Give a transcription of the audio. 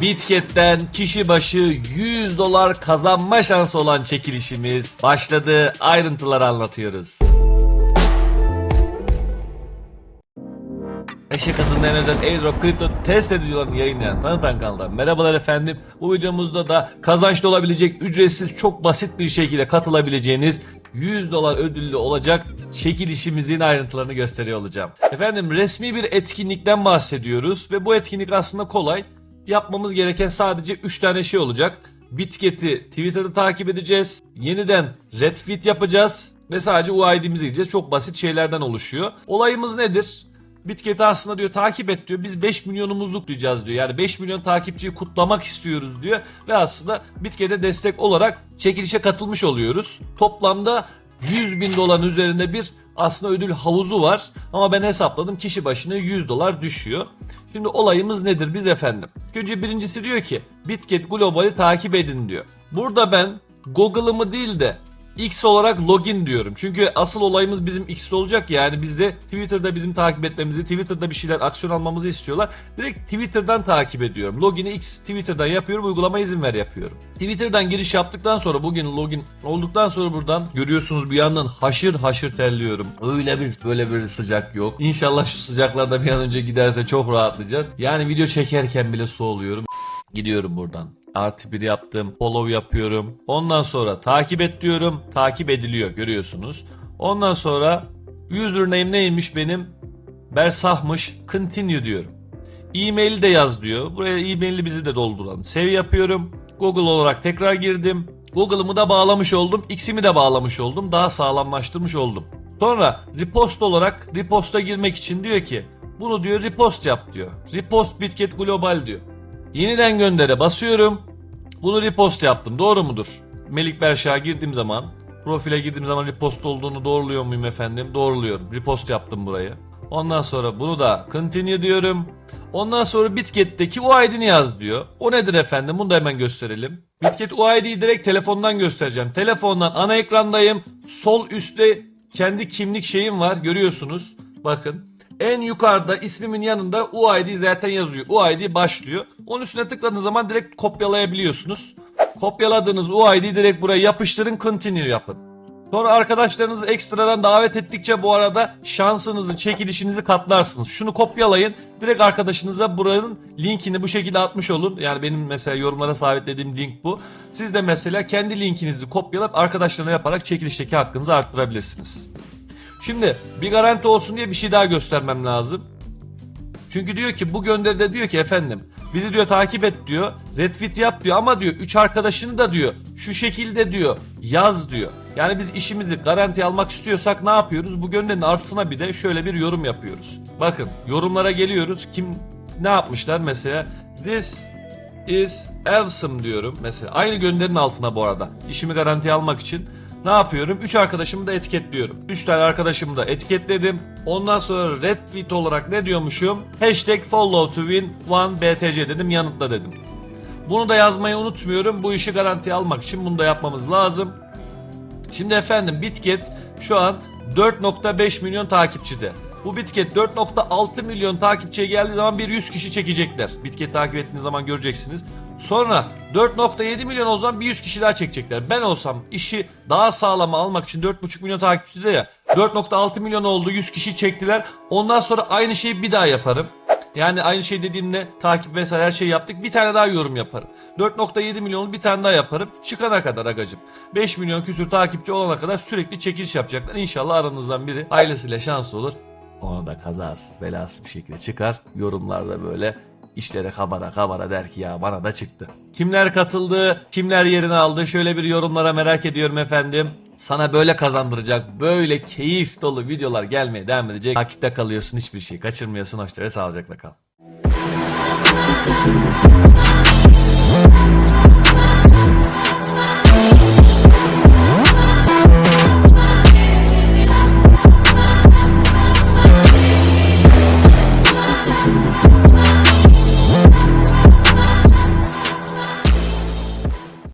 Bitket'ten kişi başı 100 dolar kazanma şansı olan çekilişimiz başladı. Ayrıntıları anlatıyoruz. Işık hızından özel airdrop kripto test edicilerini yayınlayan tanıtan kanaldan merhabalar efendim. Bu videomuzda da kazançlı olabilecek ücretsiz çok basit bir şekilde katılabileceğiniz 100 dolar ödüllü olacak çekilişimizin ayrıntılarını gösteriyor olacağım. Efendim resmi bir etkinlikten bahsediyoruz ve bu etkinlik aslında kolay. Yapmamız gereken sadece 3 tane şey olacak. Bitket'i Twitter'da takip edeceğiz. Yeniden retweet yapacağız ve sadece UID'mizi gireceğiz. Çok basit şeylerden oluşuyor. Olayımız nedir? Bitket'i aslında diyor takip et diyor. Biz 5 milyonumuzu kutlayacağız diyor. Yani 5 milyon takipçiyi kutlamak istiyoruz diyor. Ve aslında Bitket'e destek olarak çekilişe katılmış oluyoruz. Toplamda 100 bin doların üzerinde bir aslında ödül havuzu var. Ama ben hesapladım kişi başına 100 dolar düşüyor. Şimdi olayımız nedir biz efendim? Önce birincisi diyor ki Bitget Global'i takip edin diyor. Burada ben Google'ımı değil de X olarak login diyorum. Çünkü asıl olayımız bizim X olacak ya. yani biz de Twitter'da bizim takip etmemizi, Twitter'da bir şeyler aksiyon almamızı istiyorlar. Direkt Twitter'dan takip ediyorum. Login'i X Twitter'dan yapıyorum, uygulama izin ver yapıyorum. Twitter'dan giriş yaptıktan sonra bugün login olduktan sonra buradan görüyorsunuz bir yandan haşır haşır terliyorum. Öyle bir böyle bir sıcak yok. İnşallah şu sıcaklarda bir an önce giderse çok rahatlayacağız. Yani video çekerken bile soğuluyorum. Gidiyorum buradan. Artı bir yaptım. Follow yapıyorum. Ondan sonra takip et diyorum. Takip ediliyor görüyorsunuz. Ondan sonra username neymiş benim? Bersahmış. Continue diyorum. E-mail de yaz diyor. Buraya e-maili bizi de dolduralım. Save yapıyorum. Google olarak tekrar girdim. Google'ımı da bağlamış oldum. X'imi de bağlamış oldum. Daha sağlamlaştırmış oldum. Sonra repost olarak reposta girmek için diyor ki bunu diyor repost yap diyor. Repost Bitget Global diyor. Yeniden göndere basıyorum. Bunu repost yaptım. Doğru mudur? Melik Berşah'a girdiğim zaman, profile girdiğim zaman repost olduğunu doğruluyor muyum efendim? Doğruluyorum. Repost yaptım burayı. Ondan sonra bunu da continue diyorum. Ondan sonra Bitket'teki UID'ni yaz diyor. O nedir efendim? Bunu da hemen gösterelim. Bitket UID'yi direkt telefondan göstereceğim. Telefondan ana ekrandayım. Sol üstte kendi kimlik şeyim var. Görüyorsunuz. Bakın. En yukarıda ismimin yanında UID zaten yazıyor. UID başlıyor. Onun üstüne tıkladığınız zaman direkt kopyalayabiliyorsunuz. Kopyaladığınız UID'yi direkt buraya yapıştırın, continue yapın. Sonra arkadaşlarınızı ekstradan davet ettikçe bu arada şansınızı, çekilişinizi katlarsınız. Şunu kopyalayın. Direkt arkadaşınıza buranın linkini bu şekilde atmış olun. Yani benim mesela yorumlara sabitlediğim link bu. Siz de mesela kendi linkinizi kopyalayıp arkadaşlarına yaparak çekilişteki hakkınızı arttırabilirsiniz. Şimdi bir garanti olsun diye bir şey daha göstermem lazım. Çünkü diyor ki bu gönderide diyor ki efendim bizi diyor takip et diyor. Retweet yap diyor ama diyor 3 arkadaşını da diyor şu şekilde diyor yaz diyor. Yani biz işimizi garanti almak istiyorsak ne yapıyoruz? Bu gönderinin altına bir de şöyle bir yorum yapıyoruz. Bakın yorumlara geliyoruz. Kim ne yapmışlar mesela? This is awesome diyorum mesela. Aynı gönderinin altına bu arada. İşimi garantiye almak için ne yapıyorum? 3 arkadaşımı da etiketliyorum. 3 tane arkadaşımı da etiketledim. Ondan sonra retweet olarak ne diyormuşum? Hashtag follow to win 1 BTC dedim yanıtla dedim. Bunu da yazmayı unutmuyorum. Bu işi garantiye almak için bunu da yapmamız lazım. Şimdi efendim Bitget şu an 4.5 milyon takipçide. Bu Bitget 4.6 milyon takipçiye geldiği zaman bir 100 kişi çekecekler. Bitget takip ettiğiniz zaman göreceksiniz. Sonra 4.7 milyon o bir 100 kişi daha çekecekler. Ben olsam işi daha sağlama almak için 4.5 milyon takipçide ya 4.6 milyon oldu 100 kişi çektiler. Ondan sonra aynı şeyi bir daha yaparım. Yani aynı şey dediğimde takip vesaire her şeyi yaptık. Bir tane daha yorum yaparım. 4.7 milyonlu bir tane daha yaparım. Çıkana kadar agacım. 5 milyon küsür takipçi olana kadar sürekli çekiliş yapacaklar. İnşallah aranızdan biri ailesiyle şanslı olur. Onu da kazasız belasız bir şekilde çıkar. Yorumlarda böyle işlere kabara kabara der ki ya bana da çıktı. Kimler katıldı, kimler yerini aldı şöyle bir yorumlara merak ediyorum efendim. Sana böyle kazandıracak, böyle keyif dolu videolar gelmeye devam edecek. Takipte kalıyorsun, hiçbir şey kaçırmıyorsun. Hoşça ve sağlıcakla kal.